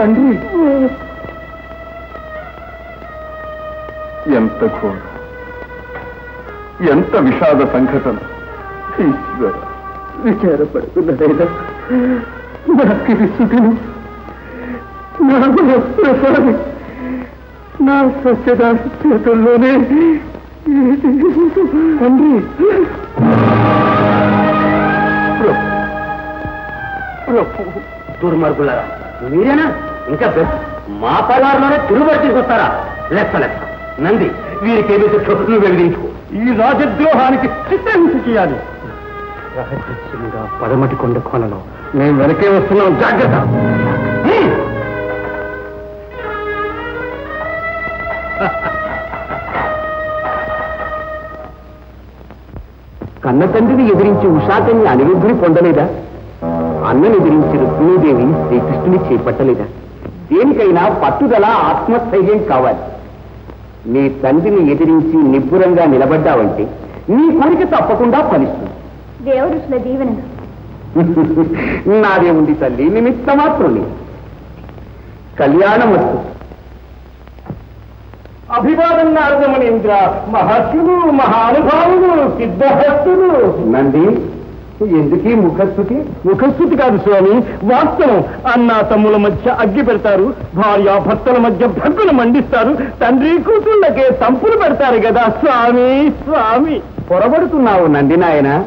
తండ్రి. ఎంత ఘోరం. ఎంత విషాద సంఘటన. ఈశ్వర విచారపడుతున్నదైనా నాకు విసుగును నాకు ప్రసాది నా సత్యదాసి చేతుల్లోనే తండ్రి. ప్రభు దుర్మార్గులారా మీరేనా? ఇంకా బె- మా పలారులోనే తిరుగుబడి తీసుకొస్తారా? లెక్క లెక్క నంది వీరికేమి శిక్ష నువ్వు వెలిగించుకో ఈ రాజద్రోహానికి చిత్రహింస చేయాలి. రహస్యంగా పడమటి కొండ కోనలో మేము వెనకే వస్తున్నాం. జాగ్రత్త. కన్న తండ్రిని ఎదిరించి ఉషాకని అనిరుద్ధుని పొందలేదా? అన్నని ఎదిరించి రుక్మిణీదేవి శ్రీకృష్ణుని చేపట్టలేదా? దేనికైనా పట్టుదల ఆత్మస్థైర్యం కావాలి. నీ తండ్రిని ఎదిరించి నిబ్బురంగా నిలబడ్డావంటే నీ కోరిక తప్పకుండా ఫలిస్తుంది. దేవరుషుల దీవెనలు నాదేముంది తల్లి నిమిత్త మాత్రుని కళ్యాణమస్తు అభివాదం నారదమణీంద్ర మహర్షులు మహానుభావులు సిద్ధహస్తులు. నంది ఎందుకీ ముఖస్థుతి ముఖస్థుతి కాదు స్వామి వాస్తవం. అన్న తమ్ముల మధ్య అగ్గి పెడతారు భార్య భర్తల మధ్య భగ్గులు మండిస్తారు తండ్రి కూతుళ్ళకే తంపులు పెడతారు కదా స్వామి స్వామి. పొరబడుతున్నావు నంది నాయన.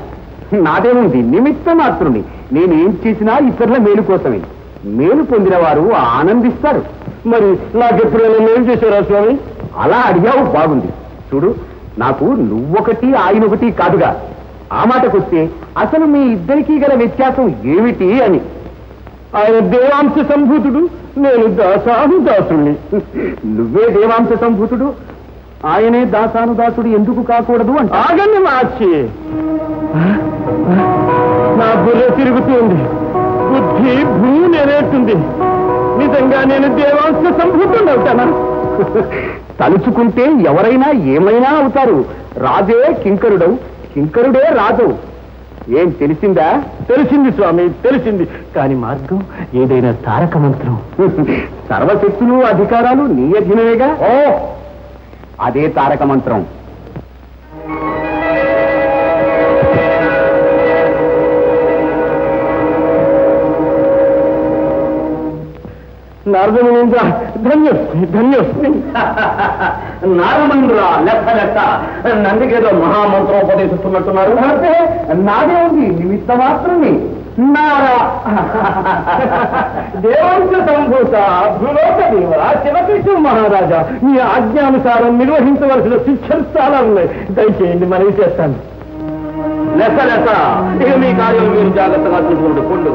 నాదేముంది నిమిత్త మాత్రుని. నేనేం చేసినా ఇతరుల మేలు కోసమే. మేలు పొందిన వారు ఆనందిస్తారు. మరి నాకెప్పుడైనా మేలు చేశారా స్వామి? అలా అడిగావు బాగుంది. చూడు నాకు నువ్వొకటి ఆయనొకటి కాదుగా. ఆ మాటకొస్తే అసలు మీ ఇద్దరికీ గల వ్యత్యాసం ఏమిటి అని. ఆయన దేవాంశ సంభూతుడు నేను దాసాను దాసుణ్ణి నువ్వే దేవాంశ సంభూతుడు ఆయనే దాసానుదాసుడు ఎందుకు కాకూడదు అంట. ఆగండి మార్చి నా బుర్ర తిరుగుతుంది బుద్ధి భూమి నేనేస్తుంది నిజంగా నేను దేవాంశ సంభూతుడు అవుతానా? తలుచుకుంటే ఎవరైనా ఏమైనా అవుతారు. రాజే కింకరుడవు. కింకరుడే రాజు. ఏం తెలిసిందా? తెలిసింది స్వామి తెలిసింది. కాని మార్గం ఏదైనా తారక మంత్రం. సర్వశక్తులు అధికారాలు నీ అధీనమేగా? ఓ! అదే తారక మంత్రం. నారదమునింద్ర ధన్యోస్మి ధన్యోస్మి నారమంద్ర లెక్క లెక్క నందికేదో మహామంత్రోపదేశిస్తున్నట్టున్నారు. నాదే ఉంది నిమిత్త మాత్రమే నారా. దేవాంశ సంభూత భూలోక దేవ శివకృష్ణ మహారాజా. మీ ఆజ్ఞానుసారం నిర్వహించవలసిన శిక్షలు చాలా ఉన్నాయి దయచేయండి మనవి చేస్తాను. లెక్క లెక్క ఇక మీ కార్యం మీరు జాగ్రత్తగా చూసుకోండి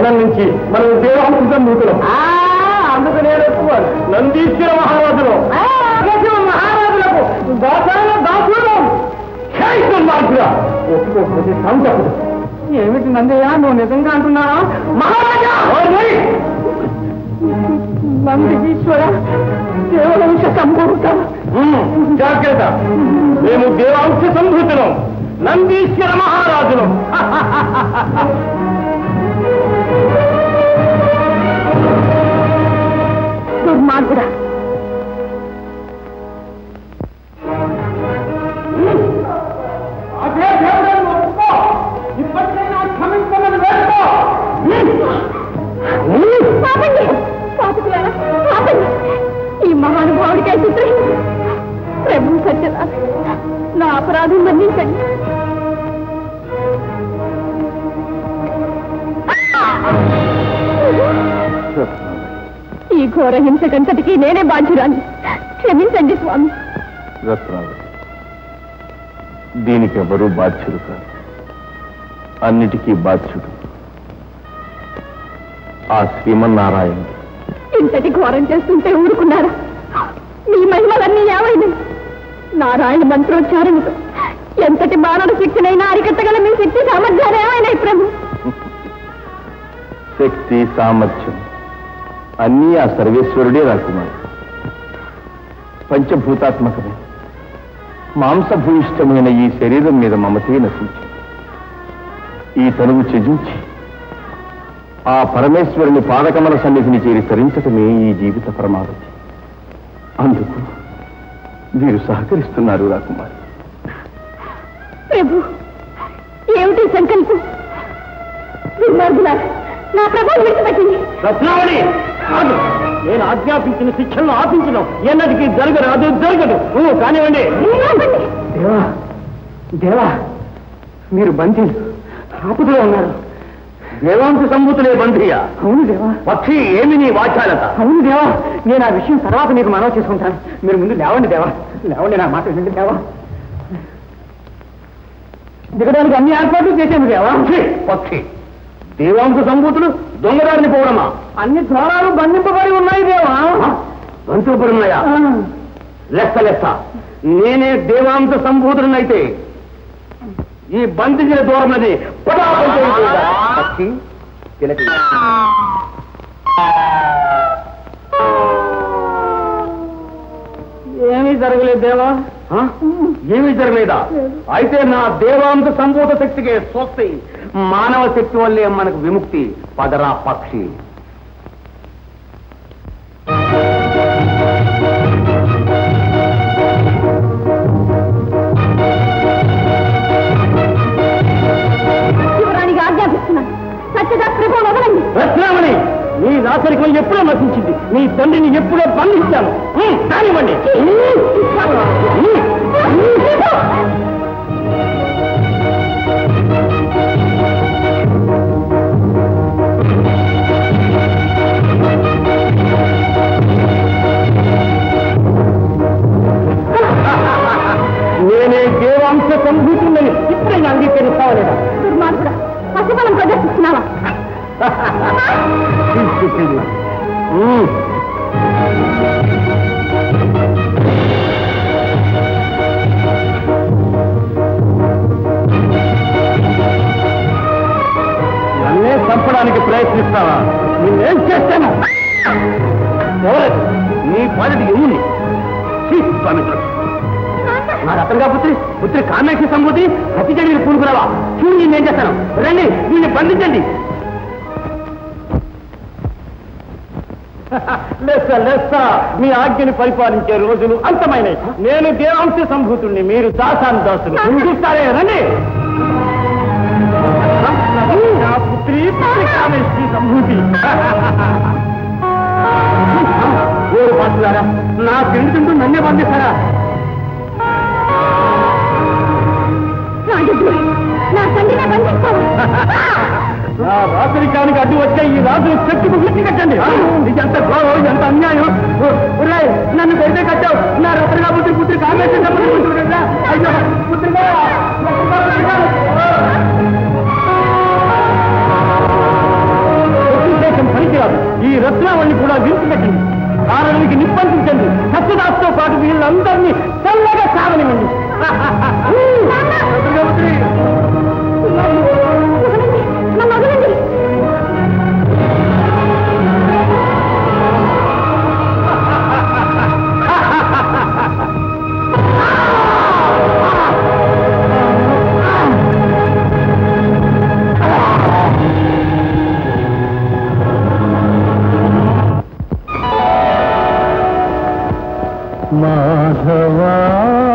క్షణం నుంచి మనం దేవాంశ సంభూతులం అందుకు నేను ఒప్పుకోను. నందీశ్వర మహారాజులు. మహారాజులకు దాసాల. దాసులు ఒప్పుకోకపోతే సంతకుడు ఏమిటి నందయ్య నువ్వు నిజంగా అంటున్నావా? మహారాజా! నందీశ్వర దేవవంశ సంభూత. జాగ్రత్త. మేము దేవాంశ సంభూతులం. నందీశ్వర మహారాజులు. ప్రభు సత్యదా నా అపరాధం మన్నించండి. ఈ ఘోర హింసకంతటికి నేనే బాధ్యురాన్ని క్షమించండి స్వామి. దీనికి ఎవరూ బాధ్యులు కాదు అన్నిటికీ బాధ్యుడు ఆ శ్రీమన్నారాయణ ఇంతటి ఘోరం చేస్తుంటే ఊరుకున్నారా? మీ మహిమలన్నీ ఏమైనాయి నారాయణ మంత్రోచ్చారణతో ఎంతటి మానవ శక్తినైనా అరికట్టగల మీ శక్తి సామర్థ్యాలు ఏమైనాయి ప్రభు? శక్తి సామర్థ్యం అన్నీ ఆ సర్వేశ్వరుడే రాకుమారు పంచభూతాత్మకమే. మాంసభూయిష్టమైన ఈ శరీరం మీద మమతే నశించి ఈ తనువు చెజించి ఆ పరమేశ్వరుని పాదకమల సన్నిధిని చేరి తరించటమే ఈ జీవిత పరమావధి. అందుకు వీరు సహకరిస్తున్నారు రాకుమారి. ప్రభు ఏమిటి సంకల్పం? నా ప్రభావం విడిచిపెట్టింది. రత్నావళి! కాదు నేను ఆజ్ఞాపించిన శిక్షలను ఆపించడం. ఎన్నటికీ జరగరాదు జరగదు. నువ్వు కానివ్వండి. దేవా దేవా మీరు బందీ ఆపదలో ఉన్నారు. దేవాంశ సంభూతులే బంధీయ. అవును దేవా. పక్షి ఏమి నీ వాచాలత అవును దేవా. నేను ఆ విషయం తర్వాత నీకు మనవ చేసుకుంటాను. మీరు ముందు లేవండి దేవా. లేవండి నా మాట వినండి దేవా. దిగడానికి అన్ని ఏర్పాట్లు చేశాను దేవా. పక్షి దేవాంశ సంభూతులు దొంగదారిని పోవడమా? అన్ని ద్వారాలు బంధింపబడి ఉన్నాయి దేవా. బంతుపడున్నాయా ఆ, లెక్క లెక్క నేనే దేవాంశ సంభూతుడినైతే ఈ చేయుచుందా? పక్షి తిలకి ఏమీ జరగలేదు దేవా? ఏమీ జరగలేదా? అయితే నా దేవాంశ సంభూత శక్తికే స్వస్తి. మానవ శక్తి వల్లే మనకు విముక్తి. పదరా పక్షి. దాసరికం ఎప్పుడో నశించింది. మీ తండ్రిని ఎప్పుడో బంధించాను. హ్మ్, కానివ్వండి. ప్రయత్నిస్తావా నేనేం చేస్తాను? నీ పాలిటి ఎన్ని? నా రత్నగా పుత్రి పుత్రి కామాక్షి సంబూతి హత్య చేయడానికి పూనుకురావా? చూడు నేనేం చేస్తాను. రండి వీళ్ళని బంధించండి. లెస్స లెస్స మీ ఆజ్ఞని పరిపాలించే రోజులు అంతమైనవి నేను దేవాంశ సంభూతుణ్ణి మీరు దాసాను దాసులు. చూస్తారే రండి. సావిత్రి కామేశ్వరి సంభూతి. ఓ పాసులారా నా తిండి తింటూ నన్నే పంపిస్తారా? నా తండ్రినే బంధిస్తాను నా రాత్రికానికి అడ్డు వచ్చే ఈ రాజు చెట్టు గురించి కట్టండి. ఎంత గౌరవం ఎంత అన్యాయం. ఒరే నన్ను కొడితే కట్టావు. నా రత్నగా పుత్రి పుత్రి కామేశ్వరి పుత్రి కదా? అయ్యో పుత్రిగా ఈ రత్నావళిని కూడా విరిచిపెట్టండి కారణానికి నిప్పంటించండి. సత్యదాస్తో పాటు వీళ్ళందరినీ తెల్లగా కావనివ్వండి माधवा